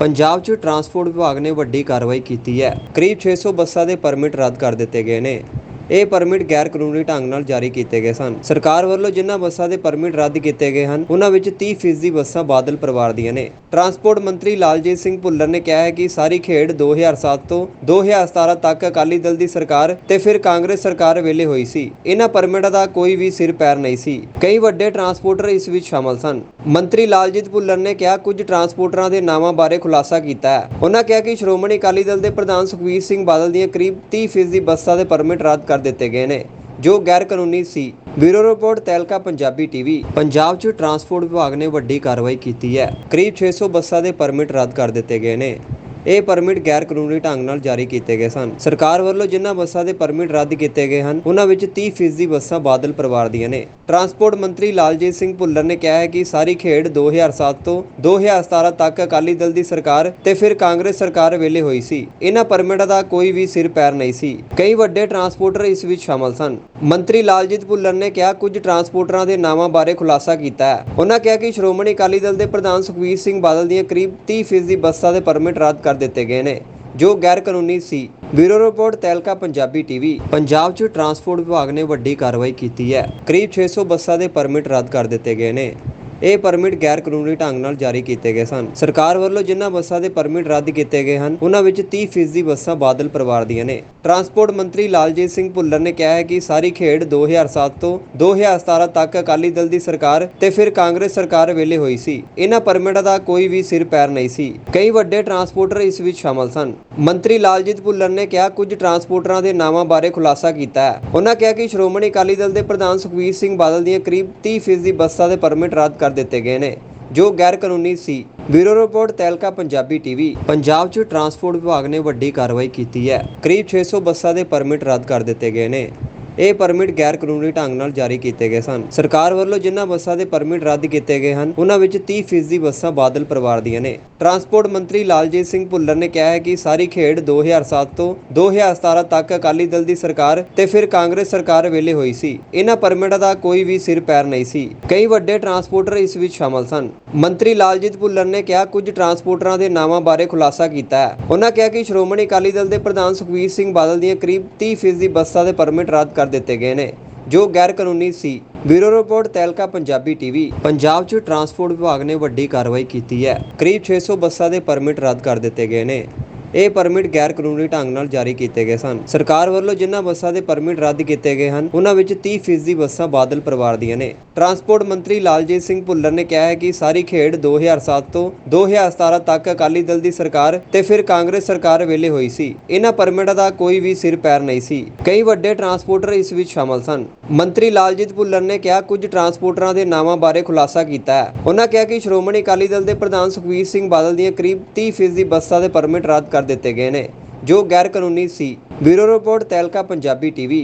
ਪੰਜਾਬ 'ਚ ਟਰਾਂਸਪੋਰਟ ਵਿਭਾਗ ਨੇ ਵੱਡੀ ਕਾਰਵਾਈ ਕੀਤੀ ਹੈ। ਕਰੀਬ 600 ਬੱਸਾਂ ਦੇ ਪਰਮਿਟ ਰੱਦ ਕਰ ਦਿੱਤੇ ਗਏ ਨੇ। ਇਹ ਪਰਮਿਟ ਗੈਰ ਕਾਨੂੰਨੀ ਢੰਗ ਨਾਲ ਜਾਰੀ ਕੀਤੇ ਗਏ ਸਨ। ਸਰਕਾਰ ਵੱਲੋਂ ਜਿਨ੍ਹਾਂ ਬੱਸਾਂ ਦੇ ਪਰਮਿਟ ਰੱਦ ਕੀਤੇ ਗਏ ਹਨ, ਉਹਨਾਂ ਵਿੱਚ 30% ਬੱਸਾਂ ਬਾਦਲ ਪਰਿਵਾਰ ਦੀਆਂ ਨੇ। ਟਰਾਂਸਪੋਰਟ ਮੰਤਰੀ ਲਾਲਜੀਤ ਸਿੰਘ ਭੁੱਲਰ ਨੇ ਕਿਹਾ ਹੈ ਕਿ ਸਾਰੀ ਖੇਡ 2007 ਤੋਂ 2017 ਤੱਕ ਅਕਾਲੀ ਦਲ ਦੀ ਸਰਕਾਰ ਤੇ ਫਿਰ ਕਾਂਗਰਸ ਸਰਕਾਰ ਵੇਲੇ ਹੋਈ ਸੀ। ਇਹਨਾਂ ਪਰਮਿਟਾਂ ਦਾ ਕੋਈ ਵੀ ਸਿਰ ਪੈਰ ਨਹੀਂ ਸੀ। ਕਈ ਵੱਡੇ ਟਰਾਂਸਪੋਰਟਰ ਇਸ ਵਿੱਚ ਸ਼ਾਮਲ ਸਨ। ਮੰਤਰੀ ਲਾਲਜੀਤ ਭੁੱਲਰ ਨੇ ਕਿਹਾ, ਕੁਝ ਟਰਾਂਸਪੋਰਟਰਾਂ ਦੇ ਨਾਵਾਂ ਬਾਰੇ ਖੁਲਾਸਾ ਕੀਤਾ ਹੈ। ਉਹਨਾਂ ਕਿਹਾ ਕਿ ਸ਼੍ਰੋਮਣੀ ਅਕਾਲੀ ਦਲ ਦੇ ਪ੍ਰਧਾਨ ਸੁਖਬੀਰ ਸਿੰਘ ਬਾਦਲ ਦੀਆਂ ਕਰੀਬ 30% ਬੱਸਾਂ ਦੇ ਪਰਮਿਟ ਰੱਦ ਕਰ ਦਿੱਤੇ ਗਏ ਨੇ, ਜੋ ਗੈਰ ਕਾਨੂੰਨੀ ਸੀ। Bureau report Tehelka Punjabi TV, Punjab 'ਚ ਟਰਾਂਸਪੋਰਟ ਵਿਭਾਗ ਨੇ ਵੱਡੀ ਕਾਰਵਾਈ ਕੀਤੀ ਹੈ। ਕਰੀਬ 600 ਬੱਸਾਂ ਦੇ ਪਰਮਿਟ ਰੱਦ ਕਰ ਦਿੱਤੇ ਗਏ ਨੇ। ਇਹ ਪਰਮਿਟ ਗੈਰ ਕਾਨੂੰਨੀ ਢੰਗ ਨਾਲ ਜਾਰੀ ਕੀਤੇ ਗਏ ਸਨ। ਸਰਕਾਰ ਵੱਲੋਂ ਜਿਨ੍ਹਾਂ ਬੱਸਾਂ ਦੇ ਪਰਮਿਟ ਰੱਦ ਕੀਤੇ ਗਏ ਹਨ, ਉਹਨਾਂ ਵਿੱਚ 30% ਬੱਸਾਂ ਬਾਦਲ ਪਰਿਵਾਰ ਦੀਆਂ ਨੇ। ਟਰਾਂਸਪੋਰਟ ਮੰਤਰੀ ਲਾਲਜੀਤ ਸਿੰਘ ਭੁੱਲਰ ਨੇ ਕਿਹਾ ਹੈ ਕਿ ਸਾਰੀ ਖੇਡ 2007 ਤੋਂ 2017 ਤੱਕ ਅਕਾਲੀ ਦਲ ਦੀ ਸਰਕਾਰ ਤੇ ਫਿਰ ਕਾਂਗਰਸ ਸਰਕਾਰ ਵੇਲੇ ਹੋਈ ਸੀ। ਇਹਨਾਂ ਪਰਮਿਟਾਂ ਦਾ ਕੋਈ ਵੀ ਸਿਰ ਪੈਰ ਨਹੀਂ ਸੀ। ਕਈ ਵੱਡੇ ਟਰਾਂਸਪੋਰਟਰ ਇਸ ਵਿੱਚ ਸ਼ਾਮਲ ਸਨ। ਮੰਤਰੀ ਲਾਲਜੀਤ ਭੁੱਲਰ ਨੇ ਕਿਹਾ, ਕੁਝ ਟਰਾਂਸਪੋਰਟਰਾਂ ਦੇ ਨਾਵਾਂ ਬਾਰੇ ਖੁਲਾਸਾ ਕੀਤਾ ਹੈ। ਉਹਨਾਂ ਕਿਹਾ ਕਿ ਸ਼੍ਰੋਮਣੀ ਅਕਾਲੀ ਦਲ ਦੇ ਪ੍ਰਧਾਨ ਸੁਖਬੀਰ ਸਿੰਘ ਬਾਦਲ ਦੀਆਂ ਕਰੀਬ 30% ਬੱਸਾਂ ਦੇ ਪਰਮਿਟ ਰੱਦ ਕਰ ਦਿੱਤੇ ਗਏ ਨੇ। ਜੋ ਗੈਰ ਕਾਨੂੰਨੀ ਸੀ। Bureau report, Tehelka Punjabi TV, Punjab 'ਚ ਟਰਾਂਸਪੋਰਟ ਵਿਭਾਗ ਨੇ ਵੱਡੀ ਕਾਰਵਾਈ ਕੀਤੀ ਹੈ। ਕਰੀਬ 600 ਬੱਸਾਂ ਦੇ ਪਰਮਿਟ ਰੱਦ ਕਰ ਦਿੱਤੇ ਗਏ ਨੇ। ਇਹ ਪਰਮਿਟ ਗੈਰ ਕਾਨੂੰਨੀ ਢੰਗ ਨਾਲ ਜਾਰੀ ਕੀਤੇ ਗਏ ਸਨ। ਸਰਕਾਰ ਵੱਲੋਂ ਜਿਨ੍ਹਾਂ ਬੱਸਾਂ ਦੇ ਪਰਮਿਟ ਰੱਦ ਕੀਤੇ ਗਏ ਹਨ, ਉਹਨਾਂ ਵਿੱਚ 30% ਬੱਸਾਂ ਬਾਦਲ ਪਰਿਵਾਰ ਦੀਆਂ ਨੇ। ਟਰਾਂਸਪੋਰਟ ਮੰਤਰੀ ਲਾਲਜੀਤ ਸਿੰਘ ਭੁੱਲਰ ਨੇ ਕਿਹਾ ਹੈ ਕਿ ਸਾਰੀ ਖੇਡ 2007 ਤੋਂ 2017 ਤੱਕ ਅਕਾਲੀ ਦਲ ਦੀ ਸਰਕਾਰ ਤੇ ਫਿਰ ਕਾਂਗਰਸ ਸਰਕਾਰ ਵੇਲੇ ਹੋਈ ਸੀ। ਇਹਨਾਂ ਪਰਮਿਟਾਂ ਦਾ ਕੋਈ ਵੀ ਸਿਰ ਪੈਰ ਨਹੀਂ ਸੀ। ਕਈ ਵੱਡੇ ਟਰਾਂਸਪੋਰਟਰ ਇਸ ਵਿੱਚ ਸ਼ਾਮਲ ਸਨ। ਮੰਤਰੀ ਲਾਲਜੀਤ ਭੁੱਲਰ ਨੇ ਕਿਹਾ, ਕੁਝ ਟਰਾਂਸਪੋਰਟਰਾਂ ਦੇ ਨਾਵਾਂ ਬਾਰੇ ਖੁਲਾਸਾ ਕੀਤਾ ਹੈ। ਉਹਨਾਂ ਕਿਹਾ ਕਿ ਸ਼੍ਰੋਮਣੀ ਅਕਾਲੀ ਦਲ ਦੇ ਪ੍ਰਧਾਨ ਸੁਖਬੀਰ ਸਿੰਘ ਬਾਦਲ ਦੀਆਂ ਕਰੀਬ 30% ਬੱਸਾਂ ਦੇ ਪਰਮਿਟ ਰੱਦ ਕਰ ਦਿੱਤੇ ਗਏ ਨੇ, ਜੋ ਗੈਰ ਕਾਨੂੰਨੀ ਸੀ। Bureau report Tehelka Punjabi TV, Punjab 'ਚ ਟਰਾਂਸਪੋਰਟ ਵਿਭਾਗ ਨੇ ਵੱਡੀ ਕਾਰਵਾਈ ਕੀਤੀ ਹੈ। ਕਰੀਬ 600 ਬੱਸਾਂ ਦੇ ਪਰਮਿਟ ਰੱਦ ਕਰ ਦਿੱਤੇ ਗਏ ਨੇ। ਇਹ ਪਰਮਿਟ ਗੈਰ ਕਾਨੂੰਨੀ ਢੰਗ ਨਾਲ ਜਾਰੀ ਕੀਤੇ ਗਏ ਸਨ। ਸਰਕਾਰ ਵੱਲੋਂ ਜਿਨ੍ਹਾਂ ਬੱਸਾਂ ਦੇ ਪਰਮਿਟ ਰੱਦ ਕੀਤੇ ਗਏ ਹਨ, ਉਹਨਾਂ ਵਿੱਚ 30% ਬੱਸਾਂ ਬਾਦਲ ਪਰਿਵਾਰ ਦੀਆਂ ਨੇ। ਟਰਾਂਸਪੋਰਟ ਮੰਤਰੀ ਲਾਲਜੀਤ ਸਿੰਘ ਭੁੱਲਰ ਨੇ ਕਿਹਾ ਹੈ ਕਿ ਸਾਰੀ ਖੇਡ 2007 ਤੋਂ 2017 ਤੱਕ ਅਕਾਲੀ ਦਲ ਦੀ ਸਰਕਾਰ ਤੇ ਫਿਰ ਕਾਂਗਰਸ ਸਰਕਾਰ ਵੇਲੇ ਹੋਈ ਸੀ। ਇਹਨਾਂ ਪਰਮਿਟਾਂ ਦਾ ਕੋਈ ਵੀ ਸਿਰ ਪੈਰ ਨਹੀਂ ਸੀ। ਕਈ ਵੱਡੇ ਟਰਾਂਸਪੋਰਟਰ ਇਸ ਵਿੱਚ ਸ਼ਾਮਲ ਸਨ। ਮੰਤਰੀ ਲਾਲਜੀਤ ਭੁੱਲਰ ਨੇ ਕਿਹਾ, ਕੁਝ ਟਰਾਂਸਪੋਰਟਰਾਂ ਦੇ ਨਾਵਾਂ ਬਾਰੇ ਖੁਲਾਸਾ ਕੀਤਾ ਹੈ। ਉਹਨਾਂ ਕਿਹਾ ਕਿ ਸ਼੍ਰੋਮਣੀ ਅਕਾਲੀ ਦਲ ਦੇ ਪ੍ਰਧਾਨ ਸੁਖਬੀਰ ਸਿੰਘ ਬਾਦਲ ਦੀਆਂ ਕਰੀਬ 30% ਬੱਸਾਂ ਦੇ ਪਰਮਿਟ ਰੱਦ ਕਰ ਦਿੱਤੇ ਗਏ ਨੇ। ਜੋ ਗੈਰ ਕਾਨੂੰਨੀ ਸੀ, bureau report Tehelka Punjabi TV, Punjab 'ਚ ਟਰਾਂਸਪੋਰਟ ਵਿਭਾਗ ਨੇ ਵੱਡੀ ਕਾਰਵਾਈ ਕੀਤੀ ਹੈ। ਕਰੀਬ 600 ਬੱਸਾਂ ਦੇ ਪਰਮਿਟ ਰੱਦ ਕਰ ਦਿੱਤੇ ਗਏ ਨੇ। ਇਹ ਪਰਮਿਟ ਗੈਰ ਕਾਨੂੰਨੀ ਢੰਗ ਨਾਲ ਜਾਰੀ ਕੀਤੇ ਗਏ ਸਨ। ਸਰਕਾਰ ਵੱਲੋਂ ਜਿਨ੍ਹਾਂ ਬੱਸਾਂ ਦੇ ਪਰਮਿਟ ਰੱਦ ਕੀਤੇ ਗਏ ਹਨ, ਉਹਨਾਂ ਵਿੱਚ 30% ਬੱਸਾਂ ਬਾਦਲ ਪਰਿਵਾਰ ਦੀਆਂ ਨੇ। ਟਰਾਂਸਪੋਰਟ ਮੰਤਰੀ ਲਾਲਜੀਤ ਸਿੰਘ ਭੁੱਲਰ ਨੇ ਕਿਹਾ ਹੈ ਕਿ ਸਾਰੀ ਖੇਡ 2007 ਤੋਂ 2017 ਤੱਕ ਅਕਾਲੀ ਦਲ ਦੀ ਸਰਕਾਰ ਤੇ ਫਿਰ ਕਾਂਗਰਸ ਸਰਕਾਰ ਵੇਲੇ ਹੋਈ ਸੀ। ਇਹਨਾਂ ਪਰਮਿਟਾਂ ਦਾ ਕੋਈ ਵੀ ਸਿਰ ਪੈਰ ਨਹੀਂ ਸੀ। ਕਈ ਵੱਡੇ ਟਰਾਂਸਪੋਰਟਰ ਇਸ ਵਿੱਚ ਸ਼ਾਮਲ ਸਨ। ਮੰਤਰੀ ਲਾਲਜੀਤ ਭੁੱਲਰ ਨੇ ਕਿਹਾ, ਕੁਝ ਟਰਾਂਸਪੋਰਟਰਾਂ ਦੇ ਨਾਵਾਂ ਬਾਰੇ ਖੁਲਾਸਾ ਕੀਤਾ ਹੈ। ਉਹਨਾਂ ਕਿਹਾ ਕਿ ਸ਼੍ਰੋਮਣੀ ਅਕਾਲੀ ਦਲ ਦੇ ਪ੍ਰਧਾਨ ਸੁਖਬੀਰ ਸਿੰਘ ਬਾਦਲ ਦੀਆਂ ਕਰੀਬ 30% ਬੱਸਾਂ ਦੇ ਪਰਮਿਟ ਰੱਦ ਕਰ ਦਿੱਤੇ ਗਏ ਨੇ ਜੋ ਗੈਰ ਕਾਨੂੰਨੀ ਸੀ। Bureau report Tehelka Punjabi TV.